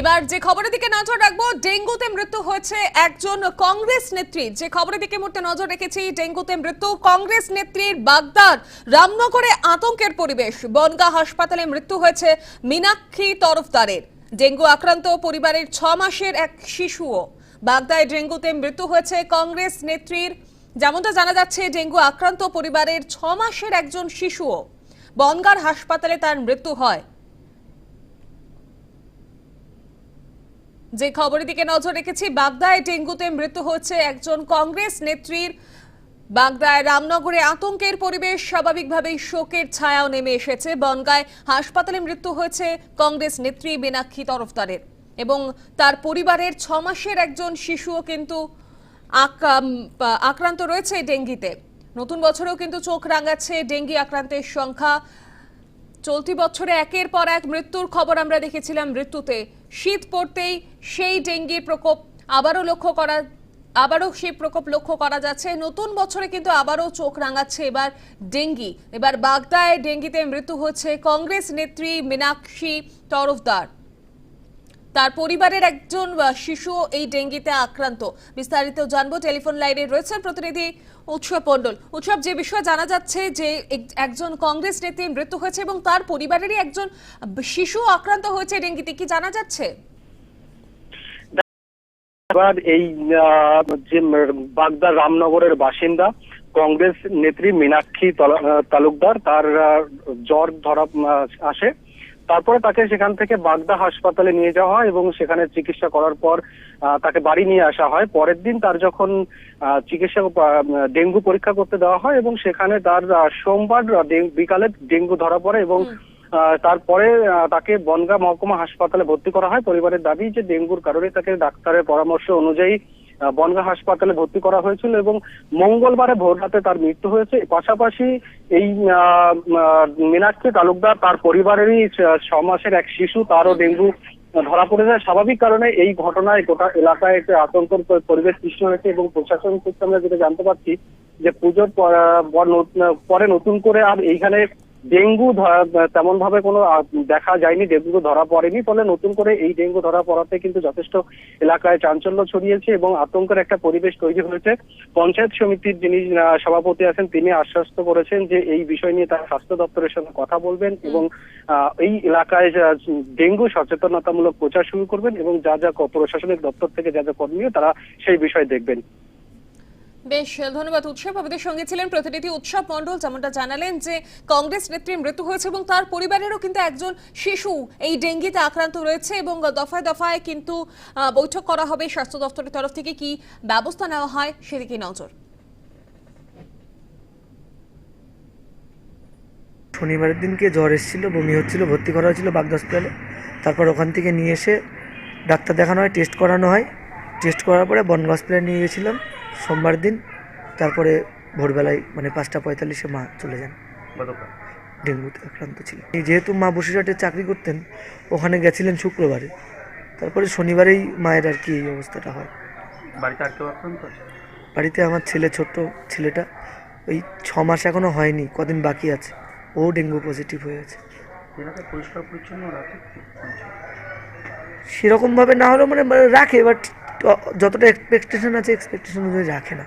এবার যে খবরের দিকে নজর রাখব, ডেঙ্গুতে মৃত্যু হয়েছে একজন কংগ্রেস নেত্রী। যে খবরের দিকে মুহূর্তে নজর রেখেছি, ডেঙ্গুতে মৃত্যু, কংগ্রেস নেত্রীর বাগদার, রামনগরে আতঙ্কের পরিবেশ। বনগা হাসপাতালে মৃত্যু হয়েছে মীনাক্ষী তরফদারের। ডেঙ্গু আক্রান্ত পরিবারের ছ মাসের এক শিশুও। বাগদায় ডেঙ্গুতে মৃত্যু হয়েছে কংগ্রেস নেত্রীর। যেমনটা জানা যাচ্ছে, ডেঙ্গু আক্রান্ত পরিবারের ছ মাসের একজন শিশুও। বনগার হাসপাতালে তার মৃত্যু হয়। যে খবরের দিকে নজর রেখেছি, বাগদায় ডেঙ্গুতে মৃত্যু হচ্ছে একজন কংগ্রেস নেত্রীর। বাগদায় রামনগরে আতঙ্কের পরিবেশ স্বাভাবিকভাবেই শোকের ছায়াও নেমে এসেছে। বনগায় হাসপাতালে মৃত্যু হয়েছে কংগ্রেস নেত্রী মীনাক্ষী তরফদারের এবং তার পরিবারের ছ মাসের একজন শিশুও কিন্তু আক- আক্রান্ত রয়েছে ডেঙ্গিতে। নতুন বছরেও কিন্তু চোখ রাঙাচ্ছে ডেঙ্গি আক্রান্তের সংখ্যা। চলতি বছরে একের পর এক মৃত্যুর খবর আমরা দেখেছিলাম মৃত্যুতে। শীত পড়তেই সেই ডেঙ্গির প্রকোপ আবারও লক্ষ্য করা, আবারও সেই প্রকোপ লক্ষ্য করা যাচ্ছে। নতুন বছরে কিন্তু আবারও চোখ রাঙাচ্ছে এবার ডেঙ্গি। এবার বাগদায় ডেঙ্গিতে মৃত্যু হচ্ছে কংগ্রেস নেত্রী মীনাক্ষী তরফদার। তার পরিবারের একজন শিশু এই ডেঙ্গিতে আক্রান্ত। বিস্তারিত জানব। টেলিফোন লাইনে রয়েছেন প্রতিনিধি উৎসব মণ্ডল। উৎসব যে বিষয়ে জানা যাচ্ছে যে, এক- একজন কংগ্রেস নেত্রীর মৃত্যু হয়েছে এবং তার পরিবারেরই একজন শিশু আক্রান্ত হয়েছে ডেঙ্গিতে। কি জানা যাচ্ছে? এবার এই যে বাগদা রামনগরের বাসিন্দা, কংগ্রেস নেত্রী মীনাক্ষী তলা- তালুকদার, তার জ্বর ধরা আসে। তারপরে তাকে সেখান থেকে বাগদা হাসপাতালে নিয়ে যাওয়া হয় এবং সেখানে চিকিৎসা করার পর তাকে বাড়ি নিয়ে আসা হয়। পরের দিন তার যখন চিকিৎসা ডেঙ্গু পরীক্ষা করতে দেওয়া হয় এবং সেখানে তার সোমবার বিকালে ডেঙ্গু ধরা পড়ে এবং আহ, তারপরে তাকে বনগাঁ মহকুমা হাসপাতালে ভর্তি করা হয়। পরিবারের দাবি যে ডেঙ্গুর কারণে তাকে ডাক্তারের পরামর্শ অনুযায়ী বনগাঁ হাসপাতালে ভর্তি করা হয়েছিল এবং মঙ্গলবারে ভোর রাতে তার মৃত্যু হয়েছে। পাশাপাশি এই মীনাক্ষী তালুকদার তার পরিবারেরই ছ- মাসের এক শিশু, তারও ডেঙ্গু ধরা পড়ে যায়। স্বাভাবিক কারণে এই ঘটনায় গোটা এলাকায় একটা আতঙ্কের পরিবেশ সৃষ্টি হয়েছে এবং প্রশাসন সূত্রে আমরা যেটা জানতে পারছি যে পুজোর পরে নতুন করে আর এইখানে ডেঙ্গু তেমন ভাবে কোনো দেখা যায়নি, ডেঙ্গু ধরা পড়েনি, ফলে নতুন করে এই ডেঙ্গু ধরা পড়াতে কিন্তু যথেষ্ট এলাকায় চাঞ্চল্য ছড়িয়েছে এবং আতঙ্কের একটা পরিবেশ তৈরি হয়েছে। পঞ্চায়েত সমিতির যিনি সভাপতি আছেন, তিনি আশ্বস্ত করেছেন যে এই বিষয় নিয়ে তারা স্বাস্থ্য দপ্তরের সঙ্গে কথা বলবেন এবং এই এলাকায় ডেঙ্গু সচেতনতামূলক প্রচার শুরু করবেন এবং যা যা প্রশাসনিক দপ্তর থেকে যা যা করণীয় তারা সেই বিষয় দেখবেন। বেশ ধন্যবাদ উৎসব। আমাদের সঙ্গে ছিলেন প্রতিনিধি উৎসব মণ্ডল, যেমনটা জানালেন যে কংগ্রেস নেত্রীর মৃত্যু হয়েছে এবং তার পরিবারেরও কিন্তু একজন শিশু এই ডেঙ্গিতে আক্রান্ত রয়েছে এবং দফায় দফায় কিন্তু বৈঠক করা হবে স্বাস্থ্য দপ্তরের তরফ থেকে কি ব্যবস্থা নেওয়া হয় সেদিকে নজর। শনিবারের দিনকে জ্বর এসেছিল, বমি হচ্ছিল, ভর্তি করা হয়েছিল বাগদা হসপিটালে তারপর ওখান থেকে নিয়ে এসে ডাক্তার দেখানো হয় টেস্ট করানো হয়। টেস্ট করার পরে বনগা হসপিটালে নিয়ে গেছিলাম। সোমবার দিন তারপরে ভোরবেলায় মানে পাঁচটা পঁয়তাল্লিশে মা চলে যান। ডেঙ্গুতে আক্রান্ত ছিলেন। যেহেতু মা বসিরহাটে চাকরি করতেন ওখানে গেছিলেন শুক্রবারে। তারপরে শনিবারেই মায়ের আর কি এই অবস্থাটা হয়। বাড়িতে আর কেউ আক্রান্ত বাড়িতে আমার ছেলে ছোট্ট ছেলেটা ওই ছ মাস এখনও হয়নি কদিন বাকি আছে। ও ডেঙ্গু পজিটিভ হয়ে আছে পরিষ্কার পরিচ্ছন্ন রাখে সেরকমভাবে না হলেও মানে মানে রাখে বাট যতটা এক্সপেকটেশন আছে এক্সপেকটেশন অনুযায়ী রাখে না।